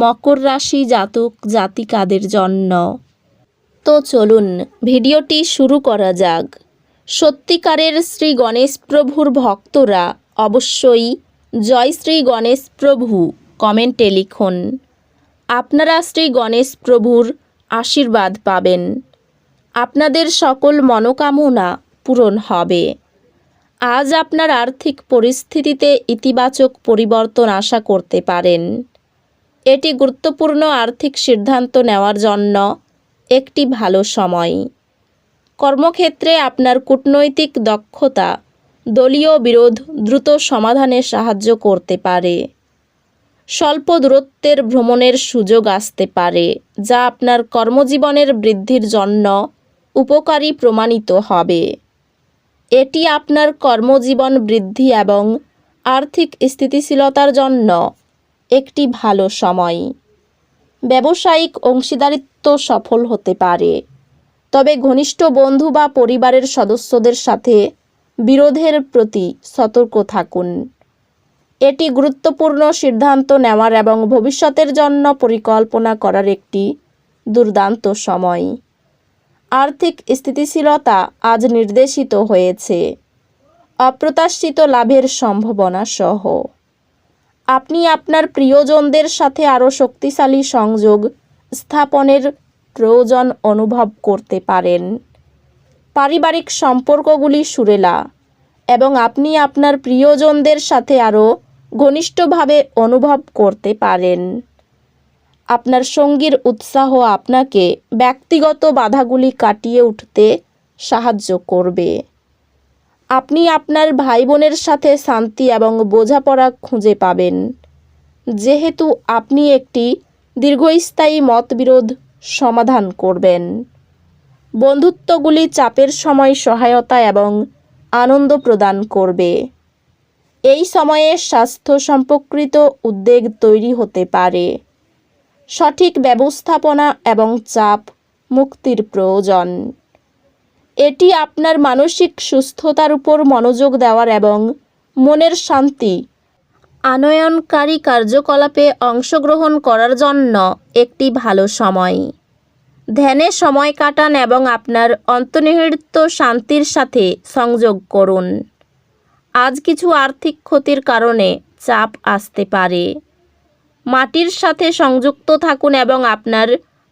মকর রাশি জাতক জাতিকাদের জন্য। তো চলুন, ভিডিওটি শুরু করা যাক। সত্যিকারের শ্রী গণেশ প্রভুর ভক্তরা অবশ্যই জয় শ্রী গণেশ প্রভু কমেন্টে লিখুন। আপনারা শ্রী গণেশ প্রভুর আশীর্বাদ পাবেন। আপনাদের সকল মনোকামনা পূরণ হবে। আজ আপনার আর্থিক পরিস্থিতিতে ইতিবাচক পরিবর্তন আশা করতে পারেন। এটি গুরুত্বপূর্ণ আর্থিক সিদ্ধান্ত নেওয়ার জন্য একটি ভালো সময়। কর্মক্ষেত্রে আপনার কূটনৈতিক দক্ষতা, দলীয় বিরোধ দ্রুত সমাধানে সাহায্য করতে পারে। স্বল্প দূরত্বের ভ্রমণের সুযোগ আসতে পারে, যা আপনার কর্মজীবনের বৃদ্ধির জন্য উপকারী প্রমাণিত হবে। এটি আপনার কর্মজীবন বৃদ্ধি এবং আর্থিক স্থিতিশীলতার জন্য একটি ভালো সময়। ব্যবসায়িক অংশীদারিত্ব সফল হতে পারে। তবে ঘনিষ্ঠ বন্ধু বা পরিবারের সদস্যদের সাথে বিরোধের প্রতি সতর্ক থাকুন। এটি গুরুত্বপূর্ণ সিদ্ধান্ত নেওয়ার এবং ভবিষ্যতের জন্য পরিকল্পনা করার একটি দুর্দান্ত সময়। আর্থিক স্থিতিশীলতা আজ নির্দেশিত হয়েছে। অপ্রত্যাশিত লাভের সম্ভাবনা সহ। আপনি আপনার প্রিয়জনদের সাথে আরও শক্তিশালী সংযোগ স্থাপনের প্রয়োজন অনুভব করতে পারেন। পারিবারিক সম্পর্কগুলি সুরেলা এবং আপনি আপনার প্রিয়জনদের সাথে আরও ঘনিষ্ঠভাবে অনুভব করতে পারেন। আপনার সঙ্গীর উৎসাহ আপনাকে ব্যক্তিগত বাধাগুলি কাটিয়ে উঠতে সাহায্য করবে। আপনি আপনার ভাই বোনের সাথে শান্তি এবং বোঝাপড়া খুঁজে পাবেন। যেহেতু আপনি একটি দীর্ঘস্থায়ী মতবিরোধ সমাধান করবেন। বন্ধুত্বগুলি চাপের সময় সহায়তা এবং আনন্দ প্রদান করবে। এই সময়ে স্বাস্থ্য সম্পর্কিত উদ্বেগ তৈরি হতে পারে। সঠিক ব্যবস্থাপনা এবং চাপ মুক্তির প্রয়োজন। এটি আপনার মানসিক সুস্থতার উপর মনোযোগ দেওয়ার এবং মনের শান্তি। আনয়নকারী কার্যকলাপে অংশগ্রহণ করার জন্য একটি ভালো সময়। ধ্যানে সময় কাটান এবং আপনার অন্তর্নিহিত শান্তির সাথে সংযোগ করুন। আজ কিছু আর্থিক ক্ষতির কারণে চাপ আসতে পারে। মাটির সাথে সংযুক্ত থাকুন এবং আপনার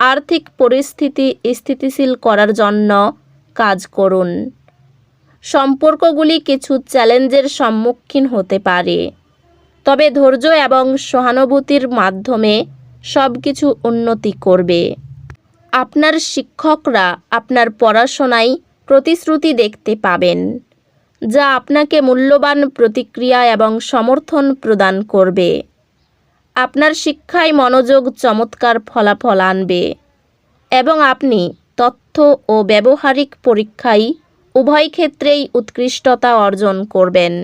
আর্থিক পরিস্থিতি স্থিতিশীল করার জন্য কাজ করুন। সম্পর্কগুলি কিছু চ্যালেঞ্জের সম্মুখীন হতে পারে। তবে ধৈর্য এবং সহানুভূতির মাধ্যমে সব কিছু উন্নতি করবে। আপনার শিক্ষকরা আপনার পড়াশোনায় প্রতিশ্রুতি দেখতে পাবেন, যা আপনাকে মূল্যবান প্রতিক্রিয়া এবং সমর্থন প্রদান করবে। আপনার শিক্ষায় মনোযোগ চমৎকার ফলাফল আনবে এবং আপনি তথ্য ও ব্যবহারিক পরীক্ষায় উভয় ক্ষেত্রেই উৎকৃষ্টতা অর্জন করবেন।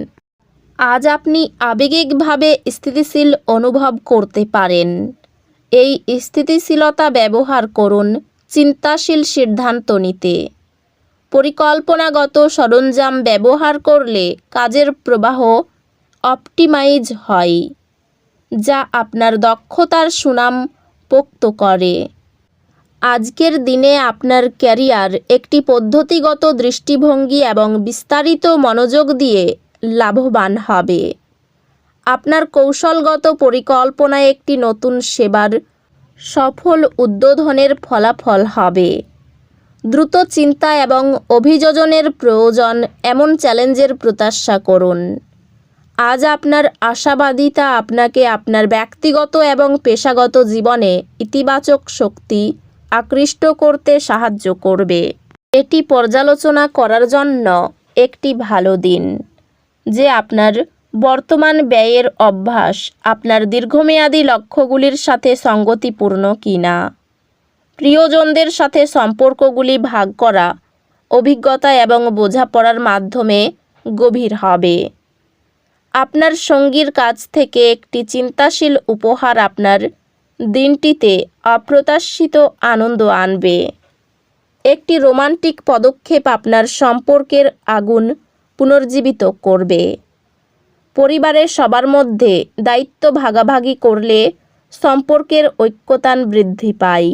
আজ আপনি আবেগিকভাবে স্থিতিশীল অনুভব করতে পারেন। এই স্থিতিশীলতা ব্যবহার করুন চিন্তাশীল সিদ্ধান্ত নিতে। পরিকল্পনাগত সরঞ্জাম ব্যবহার করলে কাজের প্রবাহ অপটিমাইজ হয়, যা আপনার দক্ষতার সুনাম পোক্ত করে। আজকের দিনে আপনার ক্যারিয়ার একটি পদ্ধতিগত দৃষ্টিভঙ্গি এবং বিস্তারিত মনোযোগ দিয়ে লাভবান হবে। আপনার কৌশলগত পরিকল্পনায় একটি নতুন সেবার সফল উদ্বোধনের ফলাফল হবে। দ্রুত চিন্তা এবং অভিযোজনের প্রয়োজন এমন চ্যালেঞ্জের প্রত্যাশা করুন। আজ আপনার আশাবাদিতা আপনাকে আপনার ব্যক্তিগত এবং পেশাগত জীবনে ইতিবাচক শক্তি আকৃষ্ট করতে সাহায্য করবে। এটি পর্যালোচনা করার জন্য একটি ভালো দিন। যে আপনার বর্তমান ব্যয়ের অভ্যাস আপনার দীর্ঘমেয়াদী লক্ষ্যগুলির সাথে সঙ্গতিপূর্ণ কিনা, প্রিয়জনদের সাথে সম্পর্কগুলি ভাগ করা, অভিজ্ঞতা এবং বোঝাপড়ার মাধ্যমে গভীর হবে। আপনার সঙ্গীর কাছ থেকে একটি চিন্তাশীল উপহার আপনার দিনটিতে অপ্রত্যাশিত আনন্দ আনবে। একটি রোমান্টিক পদক্ষেপ আপনার সম্পর্কের আগুন পুনর্জীবিত করবে। পরিবারের সবার মধ্যে দায়িত্ব ভাগাভাগি করলে সম্পর্কের ঐক্যতান বৃদ্ধি পায়।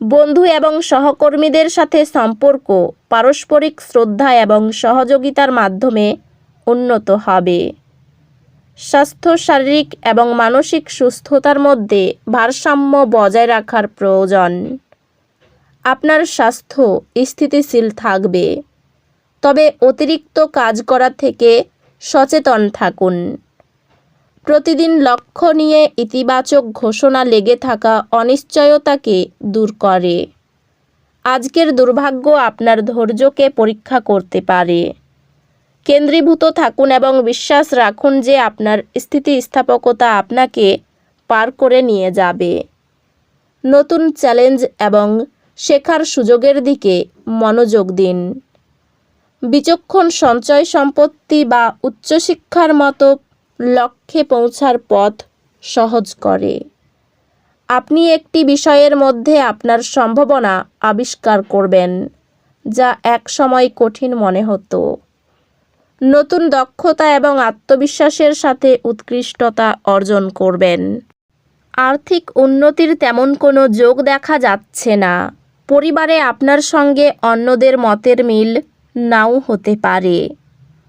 বন্ধু এবং সহকর্মীদের সাথে সম্পর্ক পারস্পরিক শ্রদ্ধা এবং সহযোগিতার মাধ্যমে উন্নত হবে। স্বাস্থ্য, শারীরিক এবং মানসিক সুস্থতার মধ্যে ভারসাম্য বজায় রাখার প্রয়োজন। আপনার স্বাস্থ্য স্থিতিশীল থাকবে। তবে অতিরিক্ত কাজ করা থেকে সচেতন থাকুন। প্রতিদিন লক্ষ্য নিয়ে ইতিবাচক ঘোষণা লেগে থাকা অনিশ্চয়তাকে দূর করে। আজকের দুর্ভাগ্য আপনার ধৈর্যকে পরীক্ষা করতে পারে। কেন্দ্রীভূত থাকুন এবং বিশ্বাস রাখুন যে আপনার স্থিতিস্থাপকতা আপনাকে পার করে নিয়ে যাবে। নতুন চ্যালেঞ্জ এবং শেখার সুযোগের দিকে মনোযোগ দিন। বিচক্ষণ সঞ্চয় সম্পত্তি বা উচ্চশিক্ষার মতো লক্ষ্যে পৌঁছার পথ সহজ করে। আপনি একটি বিষয়ের মধ্যে আপনার সম্ভাবনা আবিষ্কার করবেন, যা এক সময় কঠিন মনে হতো। নতুন দক্ষতা এবং আত্মবিশ্বাসের সাথে উৎকৃষ্টতা অর্জন করবেন। আর্থিক উন্নতির তেমন কোনো যোগ দেখা যাচ্ছে না। পরিবারে আপনার সঙ্গে অন্যদের মতের মিল নাও হতে পারে।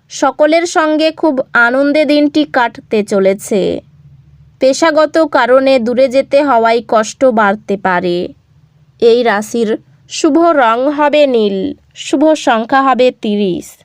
সকলের সঙ্গে খুব আনন্দে দিনটি কাটতে চলেছে। পেশাগত কারণে দূরে যেতে হওয়ায় কষ্ট বাড়তে পারে। এই রাশির শুভ রং হবে নীল, শুভ সংখ্যা হবে তিরিশ।